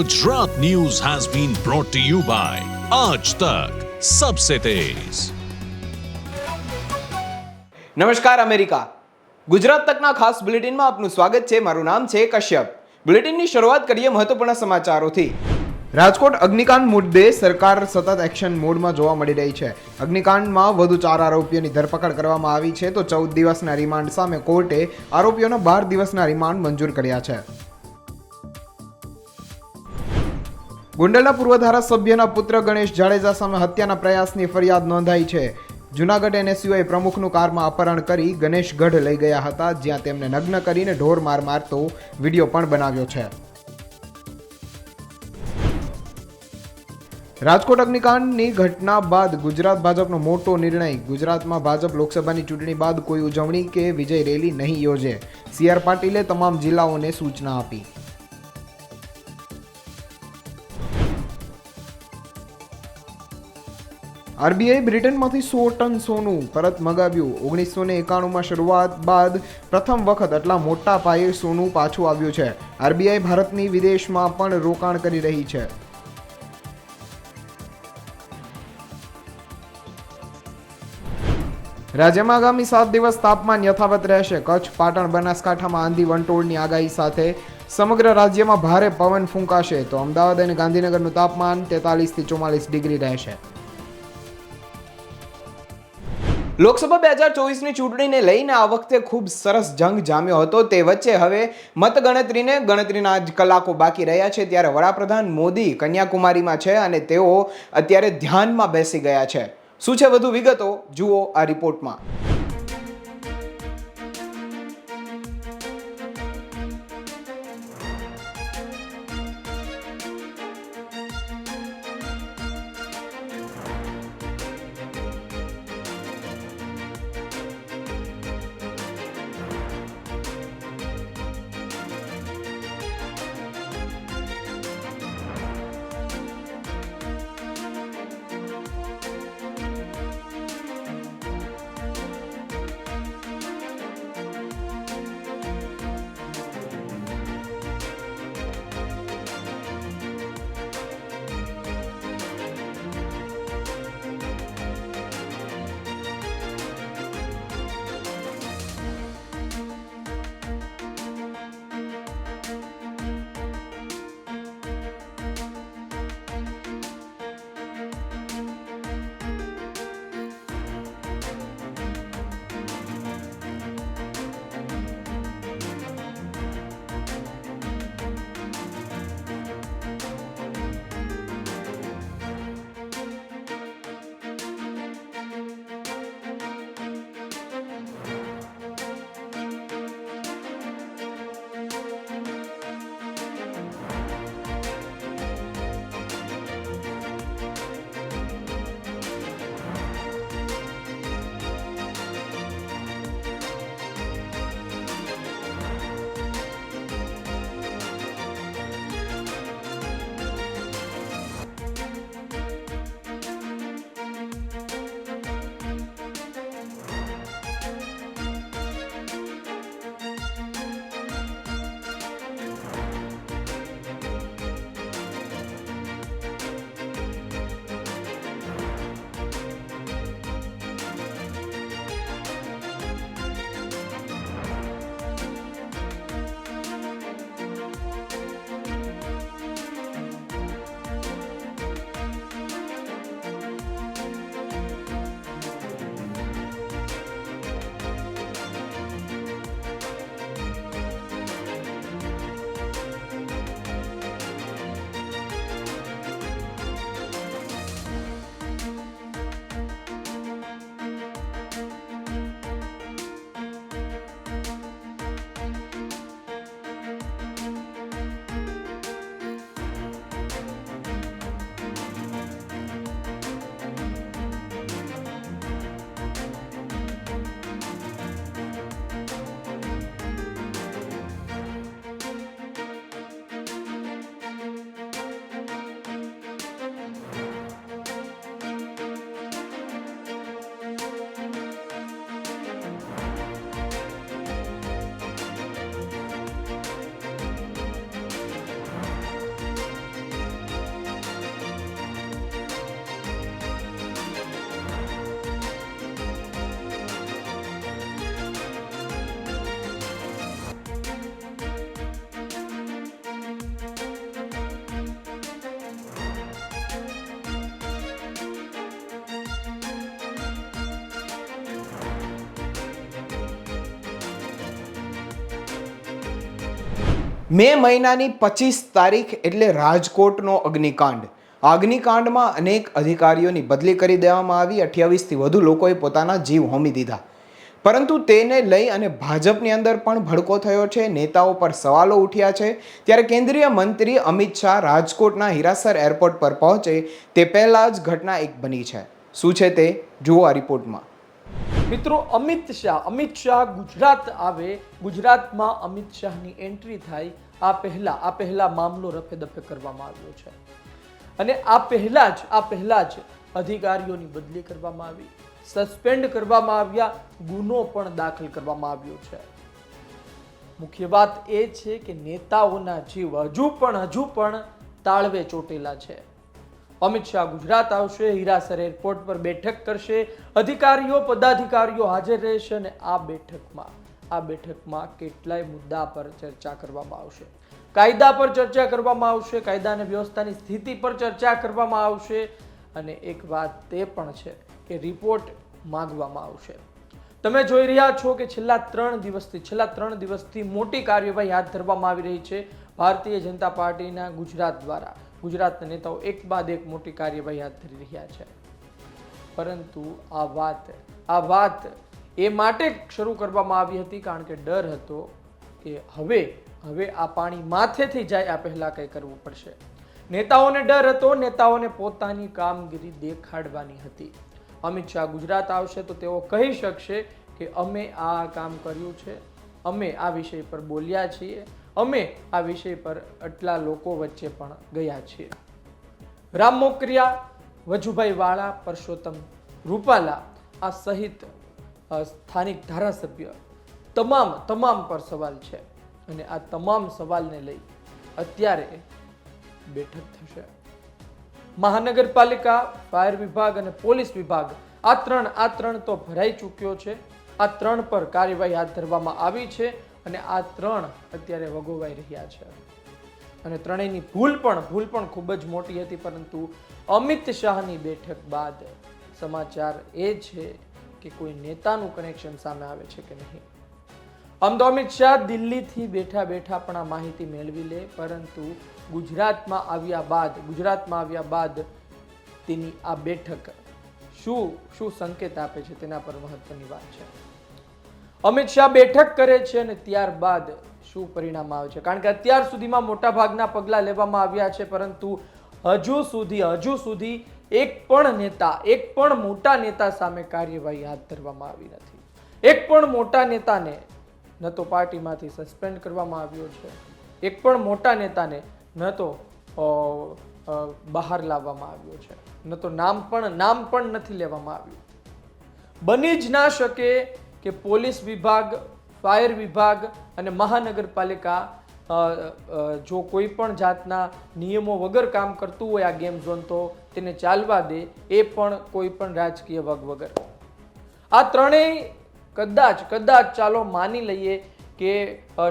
Gujarat news has been brought to you by Aaj Tak Sabse Tez. નમસ્કાર, America. Gujarat તકના ખાસ બુલેટિનમાં આપનું સ્વાગત છે. મારું નામ છે કશ્યપ. બુલેટિનની શરૂઆત કરીએ મહત્વપૂર્ણ સમાચારોથી. રાજકોટ અગ્નિકાંડ મુદ્દે સરકાર સતત એક્શન મોડમાં જોવા મળી રહી છે. અગ્નિકાંડમાં વધુ ચાર આરોપીઓની ધરપકડ કરવામાં આવી છે. તો ચૌદ દિવસના રિમાન્ડ સામે કોર્ટે આરોપીઓના બાર દિવસના રિમાન્ડ મંજૂર કર્યા છે. ગોંડલના પૂર્વ ધારાસભ્યના પુત્ર ગણેશ જાડેજા સામે હત્યાના પ્રયાસની ફરિયાદ નોંધાઈ છે. જુનાગઢ એનએસયુઆઈ પ્રમુખનું કારમાં અપહરણ કરી ગણેશગઢ લઈ ગયા હતા, જ્યાં તેમને નગ્ન કરીને ઢોર માર મારતો વીડિયો પણ બનાવ્યો છે. રાજકોટ અગ્નિકાંડની ઘટના બાદ ગુજરાત ભાજપનો મોટો નિર્ણય. ગુજરાતમાં ભાજપ લોકસભાની ચૂંટણી બાદ કોઈ ઉજવણી કે વિજય રેલી નહીં યોજે. સીઆર પાટીલે તમામ જિલ્લાઓને સૂચના આપી. આરબીઆઈ બ્રિટનમાંથી સો ટન સોનું પરત મગાવ્યું. ઓગણીસો ને એકાણુંમાં શરૂઆત બાદ પ્રથમ વખત આટલા મોટા પાયે સોનું પાછું આવ્યું છે. આરબીઆઈ ભારતની વિદેશમાં પણ રોકાણ કરી રહી છે. રાજ્યમાં આગામી સાત દિવસ તાપમાન યથાવત રહેશે. કચ્છ, પાટણ, બનાસકાંઠામાં આંધી વંટોળની આગાહી સાથે સમગ્ર રાજ્યમાં ભારે પવન ફૂંકાશે. તો અમદાવાદ અને ગાંધીનગરનું તાપમાન તેતાલીસથી ચુમ્માલીસ ડિગ્રી રહેશે. લોકસભા બે હજાર ચોવીસની ચૂંટણીને લઈને આ વખતે ખૂબ સરસ જંગ જામ્યો હતો. તે વચ્ચે હવે મતગણતરીને ગણતરીના જ કલાકો બાકી રહ્યા છે. ત્યારે વડાપ્રધાન મોદી કન્યાકુમારીમાં છે અને તેઓ અત્યારે ધ્યાનમાં બેસી ગયા છે. શું છે વધુ વિગતો? જુઓ આ રિપોર્ટમાં. મે મહિનાની પચીસ તારીખ એટલે રાજકોટનો અગ્નિકાંડ. આ અગ્નિકાંડમાં અનેક અધિકારીઓની બદલી કરી દેવામાં આવી, અઠ્યાવીસથી વધુ લોકોએ પોતાના જીવ હોમી દીધા. પરંતુ તેને લઈ અને ભાજપની અંદર પણ ભડકો થયો છે, નેતાઓ પર સવાલો ઉઠ્યા છે. ત્યારે કેન્દ્રીય મંત્રી અમિત શાહ રાજકોટના હિરાસર એરપોર્ટ પર પહોંચે તે પહેલાં જ ઘટના એક બની છે. શું છે તે? જુઓ આ રિપોર્ટમાં. મિત્રો, અમિત શાહ અમિત શાહ ગુજરાત આવે. ગુજરાતમાં અમિત શાહની એન્ટ્રી થાય. આ પહેલા આ પહેલા મામલો રફે દફે કરવામાં આવ્યો છે. અને આ પહેલા જ, આ પહેલા જ અધિકારીઓની બદલી કરવામાં આવી. સસ્પેન્ડ કરવામાં આવ્યા. ગુનો પણ દાખલ કરવામાં આવ્યો છે. મુખ્ય વાત એ છે કે નેતાઓના જીવ હજુ પણ હજુ પણ તાળવે ચોટેલા છે. અમિત શાહ ગુજરાત આવશે, હીરાસર એરપોર્ટ પર બેઠક કરશે, અધિકારીઓ, પદાધિકારીઓ હાજર રહેશે અને આ બેઠકમાં આ બેઠકમાં કેટલાય મુદ્દા પર ચર્ચા કરવામાં આવશે. કાયદા પર ચર્ચા કરવામાં આવશે, કાયદા અને વ્યવસ્થાની સ્થિતિ પર ચર્ચા કરવામાં આવશે અને એક વાત તે પણ છે કે રિપોર્ટ માંગવામાં આવશે. તમે જોઈ રહ્યા છો કે છેલ્લા ત્રણ દિવસથી, છેલ્લા ત્રણ દિવસથી મોટી કાર્યવાહી હાથ ધરવામાં આવી રહી છે ભારતીય જનતા પાર્ટીના ગુજરાત દ્વારા. ગુજરાતના નેતાઓ એક બાદ એક મોટી કાર્યવાહી હાથ ધરી રહ્યા છે. પરંતુ આ વાત આ વાત એ માટે શરૂ કરવામાં આવી હતી કારણ કે ડર હતો કે હવે હવે આ પાણી માથેથી જાય, આ પહેલાં કંઈ કરવું પડશે. નેતાઓને ડર હતો, નેતાઓને પોતાની કામગીરી દેખાડવાની હતી. અમિત શાહ ગુજરાત આવશે તો તેઓ કહી શકશે કે અમે આ કામ કર્યું છે, અમે આ વિષય પર બોલ્યા છીએ અમે આ વિષય પર આટલા લોકો વચ્ચે પણ ગયા છીએ. રામ મોકરિયા, વજુભાઈ વાળા, પરસોત્તમ રૂપાલા, આ સહિત સ્થાનિક ધારાસભ્ય તમામ તમામ પર સવાલ છે અને આ તમામ સવાલને લઈ અત્યારે બેઠક થશે. મહાનગરપાલિકા, ફાયર વિભાગ અને પોલીસ વિભાગ આ ત્રણ આ ત્રણ તો ભરાઈ ચૂક્યો છે. આ ત્રણ પર કાર્યવાહી હાથ ધરવામાં આવી છે. અને આ ત્રણ અત્યારે વગોવાઈ રહ્યા છે. અને ત્રણેયની ભૂલ પણ ભૂલ પણ ખૂબ જ મોટી હતી, પરંતુ અમિત શાહની બેઠક બાદ સમાચાર એ છે કે કોઈ નેતાનું કનેક્શન સામે આવે છે કે નહીં. આમ તો અમિત શાહ દિલ્હીથી બેઠા બેઠા પણ આ માહિતી મેળવી લે, પરંતુ ગુજરાતમાં આવ્યા બાદ, ગુજરાતમાં આવ્યા બાદ તેની આ બેઠક શું શું સંકેત આપે છે તેના પર મહત્વની વાત છે. અમિત શાહ બેઠક કરે છે અને ત્યારબાદ શું પરિણામ આવે છે? કારણ કે અત્યાર સુધીમાં મોટા ભાગના પગલાં લેવામાં આવ્યા છે, પરંતુ હજુ સુધી હજુ સુધી એક પણ નેતા, એક પણ મોટા નેતા સામે કાર્યવાહી હાથ ધરવામાં આવી નથી. એક પણ મોટા નેતાને ન તો પાર્ટીમાંથી સસ્પેન્ડ કરવામાં આવ્યો છે. એક પણ મોટા નેતાને ન તો બહાર લાવવામાં આવ્યો છે. ન તો નામ પણ નામ પણ નથી લેવામાં આવ્યું. બની જ ના શકે કે પોલીસ વિભાગ, ફાયર વિભાગ અને મહાનગરપાલિકા જો કોઈ પણ જાતના નિયમો વગર કામ કરતું હોય આ ગેમ ઝોન, તો તેને ચાલવા દે, એ પણ કોઈ પણ રાજકીય વગ વગર. આ ત્રણેય કદાચ કદાચ ચાલો માની લઈએ કે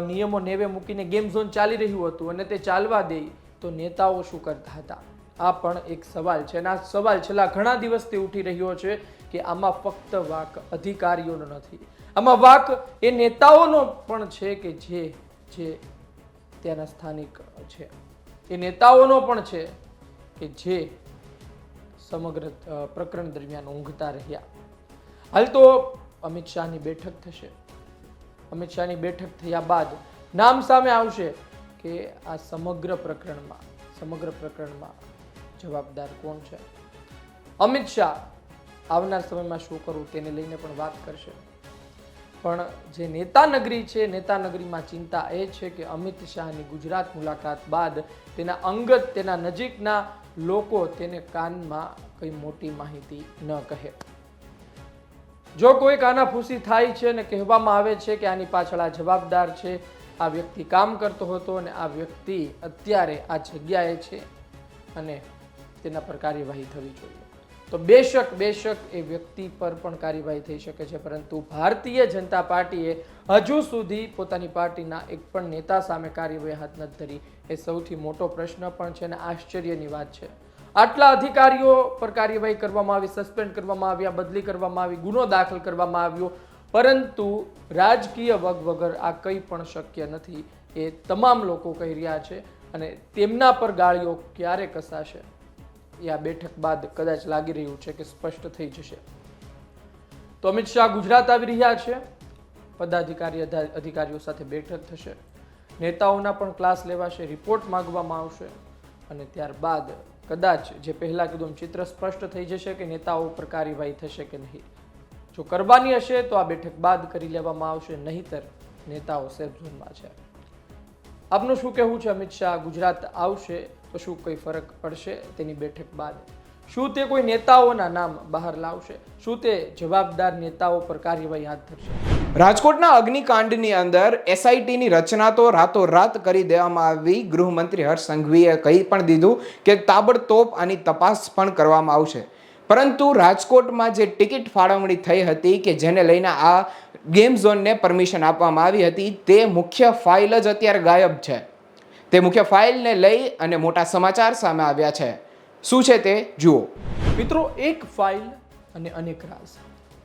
નિયમો નેવે મૂકીને ગેમ ઝોન ચાલી રહ્યું હતું અને તે ચાલવા દે, તો નેતાઓ શું કરતા હતા? આ પણ એક સવાલ છે અને આ સવાલ છેલ્લા ઘણા દિવસથી ઉઠી રહ્યો છે કે આમાં ફક્ત વાક અધિકારીઓનો નથી. આમાં વાક એ નેતાઓનો પણ છે કે જે જે ત્યાંના સ્થાનિક છે. એ નેતાઓનો પણ છે કે જે સમગ્ર પ્રકરણ દરમિયાન ઊંઘતા રહ્યા. હાલ તો અમિત શાહની બેઠક થશે. અમિત શાહની બેઠક થયા બાદ નામ સામે આવશે કે આ સમગ્ર પ્રકરણમાં સમગ્ર પ્રકરણમાં જવાબદાર કોણ છે? અમિત શાહ આવનાર સમયમાં શું કરવું તેને લઈને પણ વાત કરશે. પણ જે નેતાનગરી છે નેતાનગરીમાં ચિંતા એ છે કે અમિત શાહની ગુજરાત મુલાકાત બાદ તેના અંગત, તેના નજીકના લોકો તેને કાનમાં કંઈ મોટી માહિતી ન કહે. જો કોઈ કાનાફૂસી થાય છે અને કહેવામાં આવે છે કે આની પાછળ આ જવાબદાર છે, આ વ્યક્તિ કામ કરતો હતો અને આ વ્યક્તિ અત્યારે આ જગ્યાએ છે અને તેના પર કાર્યવાહી થવી જોઈએ. તો બેશક બેશક એ વ્યક્તિ પર પણ કાર્યવાહી થઈ શકે છે, પરંતુ ભારતીય જનતા પાર્ટીએ હજુ સુધી પોતાની પાર્ટીના એક પણ નેતા સામે કાર્યવાહી હાથ નથી ધરી. એ સૌથી મોટો પ્રશ્ન પણ છે અને આશ્ચર્યની વાત છે. આટલા અધિકારીઓ પર કાર્યવાહી કરવામાં આવી, સસ્પેન્ડ કરવામાં આવ્યા, બદલી કરવામાં આવી, ગુનો દાખલ કરવામાં આવ્યો, પરંતુ રાજકીય વગ વગર આ કંઈ પણ શક્ય નથી એ તમામ લોકો કહી રહ્યા છે અને તેમના પર ગાળીઓ ક્યારે કસાશે? એ આ બેઠક બાદ કદાચ લાગી રહ્યું છે કે સ્પષ્ટ થઈ જશે. તો અમિત શાહ ગુજરાત આવી રહ્યા છે. પદાધિકારી અધિકારીઓ સાથે બેઠક થશે. નેતાઓના પણ ક્લાસ લેવાશે, રિપોર્ટ માંગવામાં આવશે અને ત્યારબાદ કદાચ જે પહેલાં કીધું ચિત્ર સ્પષ્ટ થઈ જશે કે નેતાઓ ઉપર કાર્યવાહી થશે કે નહીં. જો કરવાની હશે તો આ બેઠક બાદ કરી લેવામાં આવશે, નહીતર નેતાઓ સેફ ઝોનમાં છે. આપનું શું કહેવું છે? અમિત શાહ ગુજરાત આવશે તો શું કંઈ ફરક પડશે તેની બેઠક બાદ? શું તે કોઈ નેતાઓના નામ બહાર લાવશે? શું તે જવાબદાર નેતાઓ પર કાર્યવાહી હાથ ધરશે? રાજકોટના અગ્નિકાંડની અંદર એસઆઈટીની રચના તો રાતોરાત કરી દેવામાં આવી. ગૃહમંત્રી હર્ષ સંઘવીએ કહી પણ દીધું કે તાબડતોબ આની તપાસ પણ કરવામાં આવશે. પરંતુ રાજકોટમાં જે ટિકિટ ફાળવણી થઈ હતી કે જેને લઈને આ ગેમ ઝોનને પરમિશન આપવામાં આવી હતી, તે મુખ્ય ફાઇલ જ અત્યારે ગાયબ છે. તે મુખ્ય ફાઇલને લઈ અને મોટા સમાચાર સામે આવ્યા છે. શું છે તે? જુઓ. મિત્રો, એક ફાઇલ અને અનેક રાજ.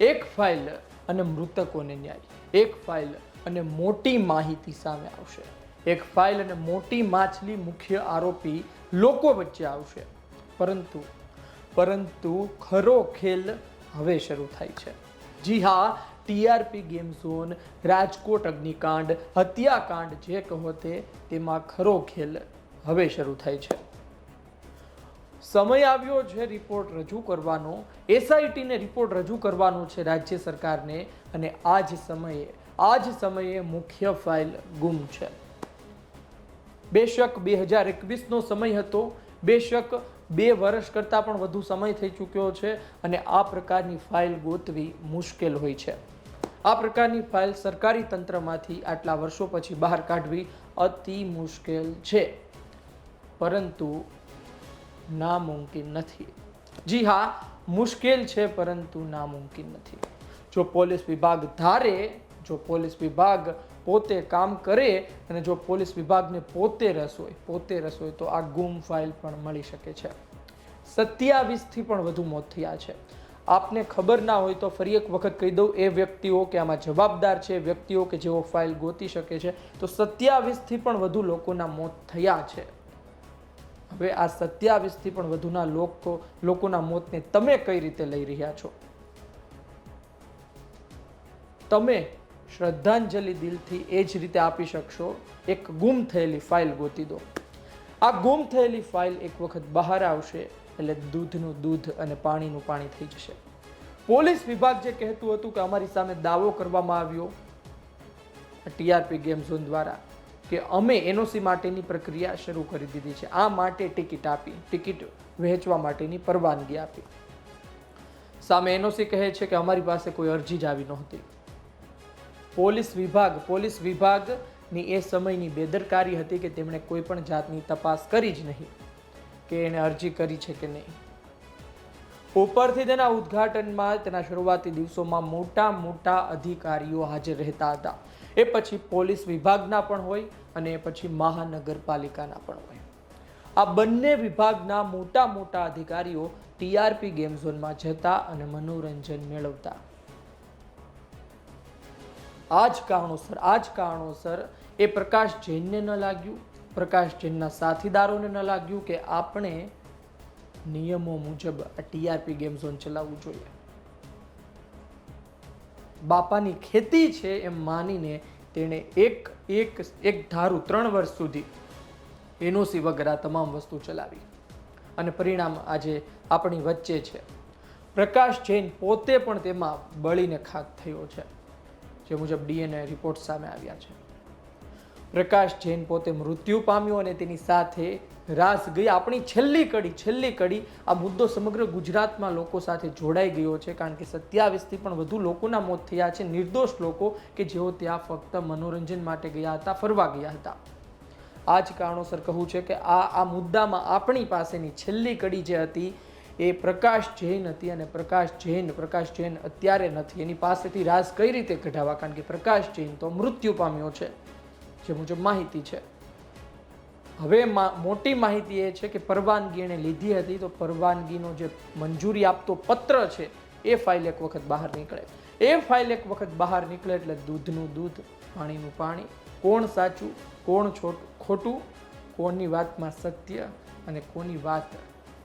એક ફાઇલ અને મૃતકોને ન્યાય. એક ફાઇલ અને મોટી માહિતી સામે આવશે. એક ફાઇલ અને મોટી માછલી મુખ્ય આરોપી લોકો વચ્ચે આવશે. પરંતુ પરંતુ ખરો ખેલ હવે શરૂ થાય છે. જી હા ટીઆરપી ગેમ ઝોન, રાજકોટ અગ્નિકાંડ, હત્યાકાંડ જે કહો તે, તેમાં ખરો ખેલ હવે શરૂ થાય છે. સમય આવ્યો છે રિપોર્ટ રજૂ કરવાનો. એસઆઈટીને રિપોર્ટ રજૂ કરવાનો છે રાજ્ય સરકારને અને આ જ સમયે આ જ સમયે મુખ્ય ફાઇલ ગુમ છે. બેશક બે હજાર એકવીસનો સમય હતો. બેશક બે વર્ષ કરતાં પણ વધુ સમય થઈ ચૂક્યો છે અને આ પ્રકારની ફાઇલ ગોતવી મુશ્કેલ હોય છે. આ પ્રકારની ફાઇલ સરકારી તંત્રમાંથી આટલા વર્ષો પછી બહાર કાઢવી અતિ મુશ્કેલ છે. પરંતુ નામુમકિન નથી. જી હા, મુશ્કેલ છે પરંતુ નામુમકિન નથી. જો પોલીસ વિભાગ ધારે, જો પોલીસ વિભાગ પોતે કામ કરે અને જો પોલીસ વિભાગને પોતે રસ હોય, પોતે રસ હોય તો આ ગુમ ફાઇલ પણ મળી શકે છે. સત્યાવીસથી પણ વધુ મોત થયા છે. આપને ખબર ના હોય તો ફરી એક વખત કહી દઉં, એ વ્યક્તિઓ કે આમાં જવાબદાર છે, વ્યક્તિઓ કે જેઓ ફાઇલ ગોતી શકે છે, તો સત્યાવીસથી પણ વધુ લોકોના મોત થયા છે. હવે આ સત્યાવીસથી પણ વધુના લોકો, લોકોના મોતને તમે કઈ રીતે લઈ રહ્યા છો? તમે શ્રદ્ધાંજલિ દિલથી એ જ રીતે આપી શકશો, એક ગુમ થયેલી ફાઇલ ગોતી દો. આ ગુમ થયેલી ફાઇલ એક વખત બહાર આવશે એટલે દૂધનું દૂધ અને પાણીનું પાણી થઈ જશે. પોલીસ વિભાગ જે કહેતું હતું કે અમારી સામે દાવો કરવામાં આવ્યો ટીઆરપી ગેમ ઝોન દ્વારા, કે અમે એનઓસી માટેની પ્રક્રિયા શરૂ કરી દીધી છે. આ માટે ટિકિટ આપી, ટિકિટ વહેંચવા માટેની પરવાનગી આપી. સામે એનઓસી કહે છે કે અમારી પાસે કોઈ અરજી જ આવી નહોતી. પોલીસ વિભાગ, પોલીસ વિભાગની એ સમયની બેદરકારી હતી કે તેમણે કોઈ પણ જાતની તપાસ કરી જ નહીં. કે એણે અરજી કરી છે કે નહીં. ઉપરથી તેના ઉદ્ઘાટનમાં, તેના શરૂઆતી દિવસોમાં મોટા મોટા અધિકારીઓ હાજર રહેતા હતા. એ પછી પોલીસ વિભાગના પણ હોય અને એ પછી મહાનગરપાલિકાના પણ હોય. આ બંને વિભાગના મોટા મોટા અધિકારીઓ ટીઆરપી ગેમ ઝોનમાં જતા અને મનોરંજન મેળવતા. આ જ કારણોસર આ જ કારણોસર એ પ્રકાશ જૈનને ન લાગ્યું. પ્રકાશ જૈનના સાથીદારોને ન લાગ્યું કે આપણે નિયમો મુજબ આ ટીઆરપી ગેમ ઝોન ચલાવવું જોઈએ. બાપાની ખેતી છે એમ માનીને તેણે એક એક એક ધારું ત્રણ વર્ષ સુધી એનઓસી વગર આ તમામ વસ્તુ ચલાવી. અને પરિણામ આજે આપણી વચ્ચે છે. પ્રકાશ જૈન પોતે પણ તેમાં બળીને ખાક થયો છે. જે મુજબ ડીએનએ રિપોર્ટ સામે આવ્યા છે. પ્રકાશ જૈન પોતે મૃત્યુ પામ્યો અને તેની સાથે રાસ ગઈ. આપણી છેલ્લી કડી છેલ્લી કડી આ મુદ્દો સમગ્ર ગુજરાતમાં લોકો સાથે જોડાઈ ગયો છે, કારણ કે સત્યાવીસથી પણ વધુ લોકોના મોત થયા છે. નિર્દોષ લોકો કે જેઓ ત્યાં ફક્ત મનોરંજન માટે ગયા હતા, ફરવા ગયા હતા. આ જ કારણોસર કહું છે કે આ આ મુદ્દામાં આપણી પાસેની છેલ્લી કડી જે હતી એ પ્રકાશ જૈન હતી અને પ્રકાશ જૈન પ્રકાશ જૈન અત્યારે નથી. એની પાસેથી રાસ કઈ રીતે કઢાવા કારણ કે પ્રકાશ જૈન તો મૃત્યુ પામ્યો છે. જે મુજબ માહિતી છે. હવે મોટી માહિતી એ છે કે પરવાનગી એણે લીધી હતી તો પરવાનગીનો જે મંજૂરી આપતો પત્ર છે એ ફાઇલ એક વખત બહાર નીકળે. એ ફાઇલ એક વખત બહાર નીકળે એટલે દૂધનું દૂધ, પાણીનું પાણી, કોણ સાચું, કોણ ખોટું, કોની વાતમાં સત્ય અને કોની વાત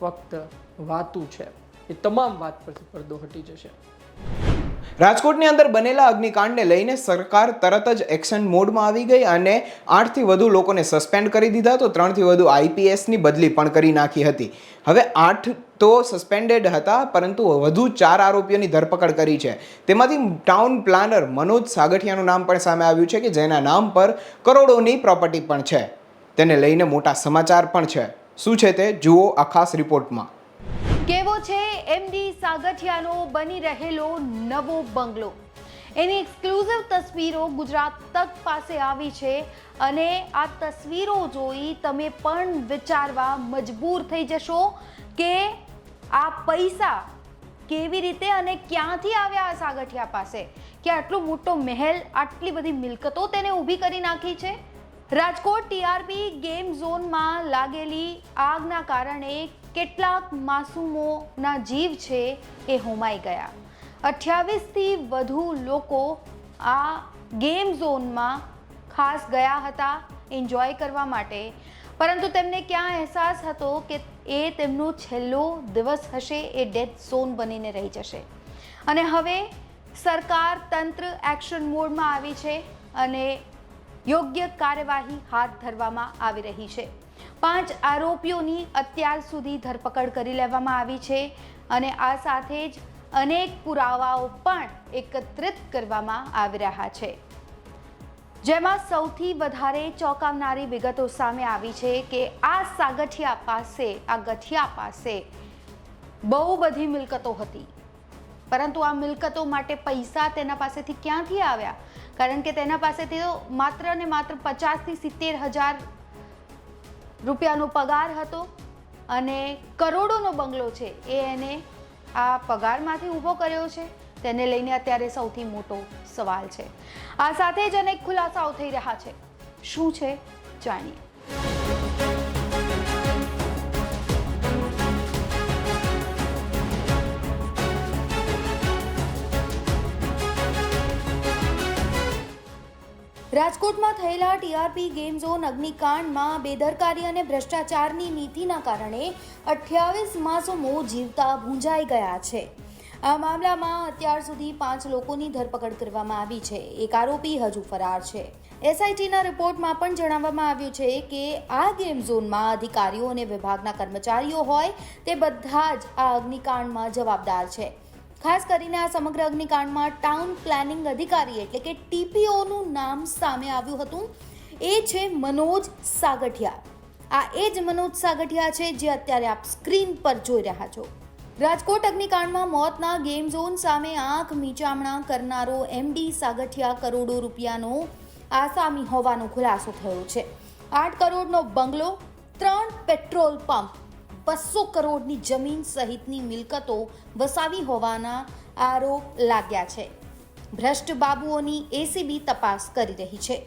ફક્ત વાતું છે. એ તમામ વાત પરથી પડદો હટી જશે. રાજકોટની અંદર બનેલા અગ્નિકાંડને લઈને સરકાર તરત જ એક્શન મોડમાં આવી ગઈ અને આઠથી વધુ લોકોને સસ્પેન્ડ કરી દીધા તો ત્રણથી વધુ આઈપીએસની બદલી પણ કરી નાખી હતી. હવે આઠ તો સસ્પેન્ડેડ હતા, પરંતુ વધુ ચાર આરોપીઓની ધરપકડ કરી છે. તેમાંથી ટાઉન પ્લાનર મનોજ સાગઠિયાનું નામ પણ સામે આવ્યું છે કે જેના નામ પર કરોડોની પ્રોપર્ટી પણ છે. તેને લઈને મોટા સમાચાર પણ છે. શું છે તે? જુઓ આ ખાસ રિપોર્ટમાં. છે એમડી સાગઠિયાનો બની રહેલો નવો બંગલો. એની એક્સક્લુઝિવ તસવીરો ગુજરાત તક પાસે આવી છે અને આ તસવીરો જોઈ તમે પણ વિચારવા મજબૂર થઈ જશો કે આ પૈસા કેવી રીતે અને ક્યાંથી આવ્યા આ સાગઠિયા પાસે? કે આટલો મોટો મહેલ, આટલી બધી મિલકતો તેને ઊભી કરી નાખી છે? રાજકોટ ટીઆરપી ગેમ ઝોનમાં લાગેલી આગના કારણે કેટલાક માસૂમોના જીવ છે એ હોમાઈ ગયા. અઠ્યાવીસથી વધુ લોકો આ ગેમ ઝોનમાં ખાસ ગયા હતા એન્જોય કરવા માટે. પરંતુ તેમને ક્યાં અહેસાસ હતો કે એ તેમનો છેલ્લો દિવસ હશે એ ડેથ ઝોન બનીને રહી જશે. અને હવે સરકાર તંત્ર એક્શન મોડમાં આવી છે અને યોગ્ય કાર્યવાહી હાથ ધરવામાં આવી રહી છે. પાંચ આરોપીઓની અત્યાર સુધી ધરપકડ કરી લેવામાં આવી છે અને આ સાથે જ અનેક પુરાવાઓ પણ એકત્રિત કરવામાં આવી રહ્યા છે. જેમાં સૌથી વધારે ચોંકાવનારી વિગતો સામે આવી છે કે આ સાગઠિયા પાસે, આ ગઠિયા પાસે બહુ બધી મિલકતો હતી. પરંતુ આ મિલકતો માટે પૈસા તેના પાસેથી ક્યાંથી આવ્યા? કારણ કે તેના પાસેથી તો માત્ર ને માત્ર પચાસથી સિત્તેર હજાર રૂપિયાનો પગાર હતો અને કરોડોનો બંગલો છે એ એને આ પગારમાંથી ઊભો કર્યો છે. તેને લઈને અત્યારે સૌથી મોટો સવાલ છે. આ સાથે જ અનેક ખુલાસાઓ થઈ રહ્યા છે. શું છે? જાણીએ. રાજકોટમાં થયેલા ટીઆરપી ગેમ ઝોન અગ્નિકાંડમાં બેદરકારી અને ભ્રષ્ટાચારની નીતિના કારણે અઠ્યાવીસ માસૂમો જીવતા ભૂંજાઈ ગયા છે. આ મામલામાં અત્યાર સુધી પાંચ લોકોની ધરપકડ કરવામાં આવી છે. એક આરોપી હજુ ફરાર છે. એસઆઈટીના રિપોર્ટમાં પણ જણાવવામાં આવ્યું છે કે આ ગેમ ઝોનમાં અધિકારીઓ અને વિભાગના કર્મચારીઓ હોય તે બધા જ આ અગ્નિકાંડમાં જવાબદાર છે. ખાસ કરીને આ સમગ્ર અગ્નિકાંડમાં ટાઉન પ્લાનિંગ અધિકારી એટલે કે ટીપીઓનું નામ સામે આવ્યું હતું. એ છે મનોજ સાગઠિયા. આ એ જ મનોજ સાગઠિયા છે જે અત્યારે આપ સ્ક્રીન પર જોઈ રહ્યા છો. રાજકોટ અગ્નિકાંડમાં મોતના ગેમ ઝોન સામે આંખ મીચામણા કરનારો એમડી સાગઠિયા કરોડો રૂપિયાનો આસામી હોવાનો ખુલાસો થયો છે. આઠ કરોડનો બંગલો, ત્રણ પેટ્રોલ પંપ બસો કરોડની જમીન સહિતની મિલકતો વસાવી હોવાના આરોપ લાગ્યા છે. ભ્રષ્ટ બાબુઓની એસીબી તપાસ કરી રહી છે.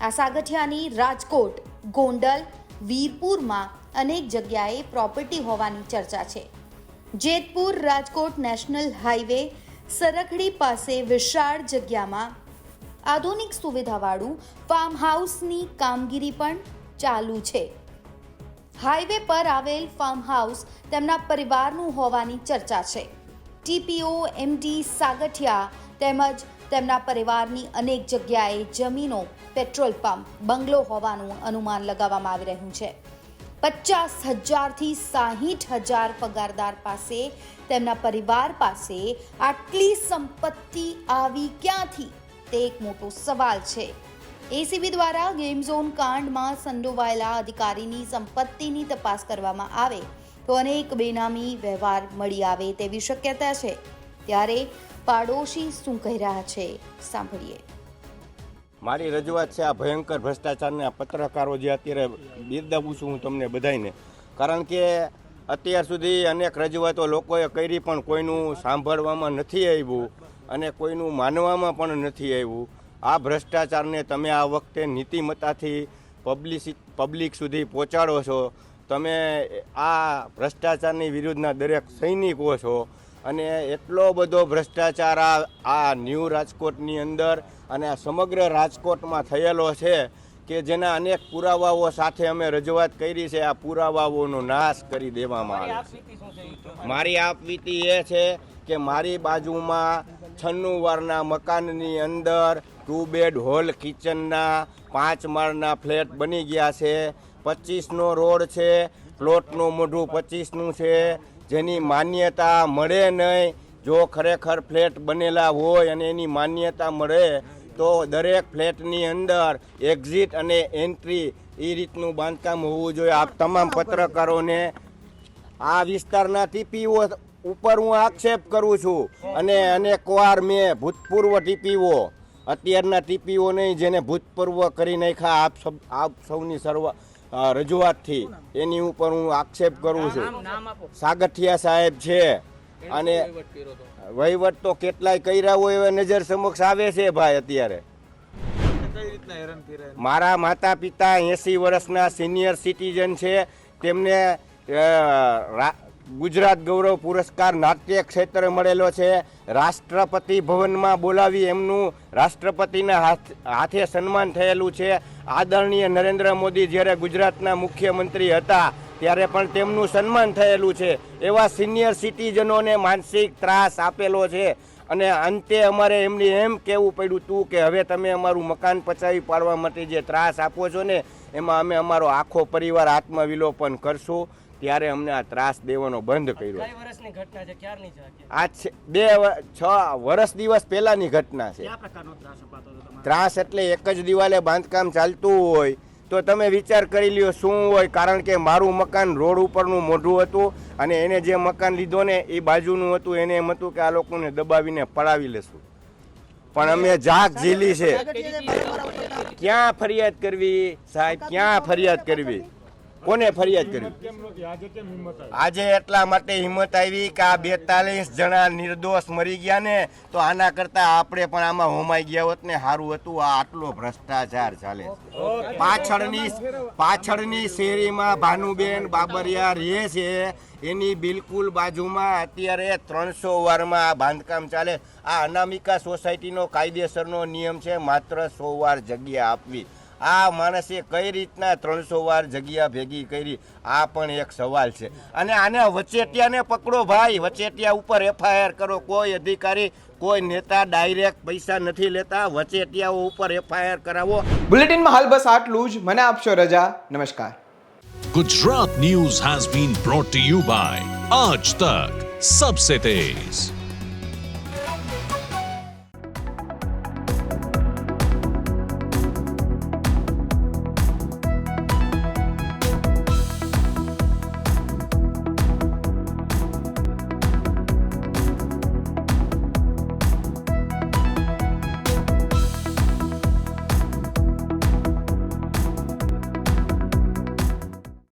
આ સાગઠિયાની રાજકોટ, ગોંડલ, વીરપુરમાં અનેક જગ્યાએ પ્રોપર્ટી હોવાની ચર્ચા છે. જેતપુર રાજકોટ નેશનલ હાઈવે સરખડી પાસે વિશાળ જગ્યામાં આધુનિક સુવિધાવાળું ફાર્મ હાઉસની કામગીરી પણ ચાલુ છે. હાઈવે પર આવેલ ફાર્મ હાઉસ તેમના પરિવારનું હોવાની ચર્ચા છે. ટીપીઓ, એમડી સાગઠિયા તેમજ તેમના પરિવારની અનેક જગ્યાએ જમીનો, પેટ્રોલ પંપ, બંગલો હોવાનું અનુમાન લગાવવામાં આવી રહ્યું છે. પચાસ હજારથી સાહીઠ હજાર પગારદાર પાસે તેમના પરિવાર પાસે આટલી સંપત્તિ આવી ક્યાંથી? તે એક મોટો સવાલ છે. એસીબી દ્વારા ગેમ ઝોન કાંડમાં સંડોવાયેલા અધિકારીની સંપત્તિની તપાસ કરવામાં આવે તો અનેક બેનામી વ્યવહાર મળી આવે તેવી શક્યતા છે. ત્યારે પાડોશી શું કહી રહ્યા છે? સાંભળીએ. મારી રજૂઆત છે, આ ભયંકર ભ્રષ્ટાચારને પત્રકારો જે અત્યારે બિરદાવું છું હું તમને બધાને કારણ કે અત્યાર સુધી અનેક રજૂઆતો લોકોએ કરી પણ કોઈનું સાંભળવામાં નથી આવ્યું અને કોઈનું માનવામાં પણ નથી આવ્યું. આ ભ્રષ્ટાચારને તમે આ વખતે નીતિમત્તાથી પબ્લિસી પબ્લિક સુધી પહોંચાડો છો. તમે આ ભ્રષ્ટાચારની વિરુદ્ધના દરેક સૈનિકો છો અને એટલો બધો ભ્રષ્ટાચાર આ આ ન્યૂ રાજકોટની અંદર અને આ સમગ્ર રાજકોટમાં થયેલો છે કે જેના અનેક પુરાવાઓ સાથે અમે રજૂઆત કરી છે. આ પુરાવાઓનો નાશ કરી દેવામાં આવે છે. મારી આપવીતી એ છે કે મારી બાજુમાં છન્નું વારના મકાનની અંદર ટુ બેડ હોલ કિચનના, પાંચ માળના ફ્લેટ બની ગયા છે, પચીસનો રોડ છે, પ્લોટનું મોઢું પચીસનું છે, જેની માન્યતા મળે નહીં. જો ખરેખર ફ્લેટ બનેલા હોય અને એની માન્યતા મળે, તો દરેક ફ્લેટની અંદર એક્ઝિટ અને એન્ટ્રી એ રીતનું બાંધકામ હોવું જોઈએ. આપ તમામ પત્રકારોને આ વિસ્તારના ટીપીઓ ઉપર હું આક્ષેપ કરું છું. અને અનેકવાર મેં ભૂતપૂર્વ ટીપીઓ અત્યારના ટીપીઓ નહીં જેને ભૂતપૂર્વ કરી નાખ્યા આપ સૌ આપ સૌની સર્વ રજૂઆતથી એની ઉપર હું આક્ષેપ કરું છું. સાગઠિયા સાહેબ છે અને વહીવટ તો? કેટલાય કર્યા હોય એવા નજર સમક્ષ આવે છે ભાઈ અત્યારે. મારા માતા પિતા એંસી વર્ષના સિનિયર સિટીઝન છે. તેમને ગુજરાત ગૌરવ પુરસ્કાર નાટ્ય ક્ષેત્રે મળેલો છે. રાષ્ટ્રપતિ ભવનમાં બોલાવી એમનું રાષ્ટ્રપતિના હાથ સન્માન થયેલું છે. આદરણીય નરેન્દ્ર મોદી જ્યારે ગુજરાતના મુખ્યમંત્રી હતા, ત્યારે પણ તેમનું સન્માન થયેલું છે. એવા સિનિયર સિટીઝનોને માનસિક ત્રાસ આપેલો છે. અને અંતે અમારે એમને એમ કહેવું પડ્યું તું કે હવે તમે અમારું મકાન પચાવી પાડવા માટે જે ત્રાસ આપો છો ને, એમાં અમે અમારો આખો પરિવાર આત્મવિલોપન કરશું. ત્યારે અમને આ ત્રાસ દેવાનો બંધ કર્યો. વર્ષની ઘટના છે? ક્યારની છે આ? છે બે છ વર્ષ દિવસ પહેલાની ઘટના છે. ત્રાસ એટલે એક જ દિવાલે બાંધકામ ચાલતું હોય તો તમે વિચાર કરી લ્યો શું હોય કારણ કે મારું મકાન રોડ ઉપરનું મોઢું હતું અને એને જે મકાન લીધો ને એ બાજુનું હતું એને એમ હતું કે આ લોકોને દબાવીને પડાવી લેશું. પણ અમે જાગ ઝીલી છે. ક્યાં ફરિયાદ કરવી સાહેબ? ક્યાં ફરિયાદ કરવી? કોને ફરિયાદ કરી? આજે એટલા માટે હિંમત આવી કે આ બેતાલીસ જણા નિર્દોષ મરી ગયા ને તો આના કરતા આપણે પણ આમાં હોમાઈ ગયા હોત ને સારું હતું. આ આટલો ભ્રષ્ટાચાર ચાલે પાછળની પાછળની શેરીમાં ભાનુબેન બાબરિયા રહે છે. એની બિલકુલ બાજુમાં અત્યારે ત્રણસો વારમાં આ બાંધકામ ચાલે. આ અનામિકા સોસાયટીનો કાયદેસરનો નિયમ છે માત્ર સો વાર જગ્યા આપવી. આ માણસે કઈ રીતના ત્રણસો વાર જગ્યા ભેગી કરી આ પણ એક સવાલ છે. અને આને વચેટિયાને પકડો ભાઈ વચેટિયા ઉપર એફઆઈઆર કરો. કોઈ અધિકારી કોઈ નેતા ડાયરેક્ટ પૈસા નથી લેતા. વચેટિયાઓ ઉપર એફઆઈઆર કરાવો. બુલેટિનમાં હાલ બસ આટલું જ. મને આપશો રજા. નમસ્કાર. Gujarat news has been brought you you Aaj Tak Sabse Tez